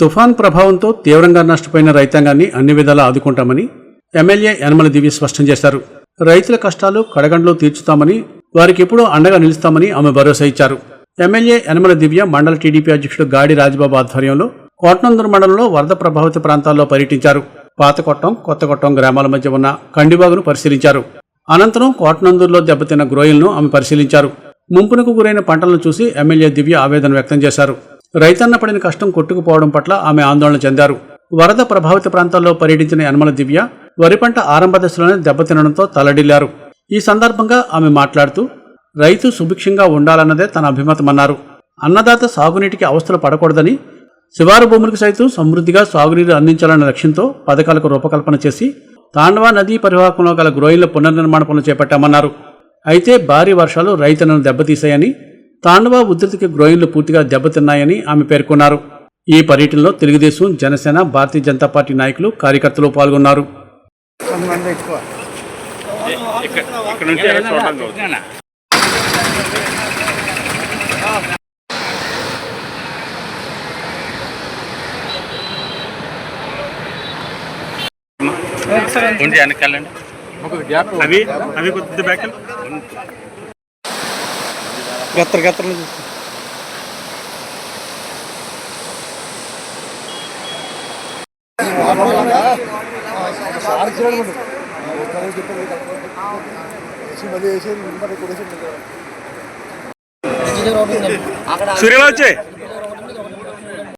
తుఫాన్ ప్రభావంతో తీవ్రంగా నష్టపోయిన రైతాంగాన్ని అన్ని విధాలా ఆదుకుంటామని ఎమ్మెల్యే యనమల దివి స్పష్టం చేశారు. రైతుల కష్టాలు కడగండ్లో తీర్చుతామని వారికి ఎప్పుడూ అండగా నిలుస్తామని ఆమె భరోసా ఇచ్చారు. ఎమ్మెల్యే యనమల దివ్య మండల టీడీపీ అధ్యక్షుడు గాడి రాజబాబు ఆధ్వర్యంలో కోట్నందూరు మండలంలో వరద ప్రభావిత ప్రాంతాల్లో పర్యటించారు. పాతకొట్టం కొత్తకొట్టం గ్రామాల మధ్య ఉన్న కండిబాగును పరిశీలించారు. అనంతరం కోట్నందూరులో దెబ్బతిన్న గ్రోయిల్ను ఆమె పరిశీలించారు. ముంపునకు గురైన పంటలను చూసి ఎమ్మెల్యే దివ్య ఆవేదన వ్యక్తం చేశారు. రైతన్న పడిన కష్టం కొట్టుకుపోవడం పట్ల ఆమె ఆందోళన చెందారు. వరద ప్రభావిత ప్రాంతాల్లో పర్యటించిన యనమల దివ్య వరి పంట ఆరంభ దశలోనే దెబ్బతినడంతో తలడిల్లారు. ఈ సందర్భంగా ఆమె మాట్లాడుతూ రైతు సుభిక్షంగా ఉండాలన్నదే తన అభిమతమన్నారు అన్నదాత సాగునీటికి అవస్థలు పడకూడదని శివారు భూములకు సైతం సమృద్ధిగా సాగునీరు అందించాలన్న లక్ష్యంతో పథకాలకు రూపకల్పన చేసి తాండవా నదీ పరివాహకంలో గల గ్రోయిన్ల పునర్నిర్మాణ పనులు చేపట్టామన్నారు. అయితే భారీ వర్షాలు రైతులను దెబ్బతీశాయని తాండవ ఉధృతికి గ్రోయిన్లు పూర్తిగా దెబ్బతిన్నాయని ఆమె పేర్కొన్నారు. ఈ పర్యటనలో తెలుగుదేశం జనసేన భారతీయ జనతా పార్టీ నాయకులు కార్యకర్తలు పాల్గొన్నారు. అవి? అవి కొద్ది బ్యాక్. గత్తర గత్తర సూర్యలో వచ్చాయి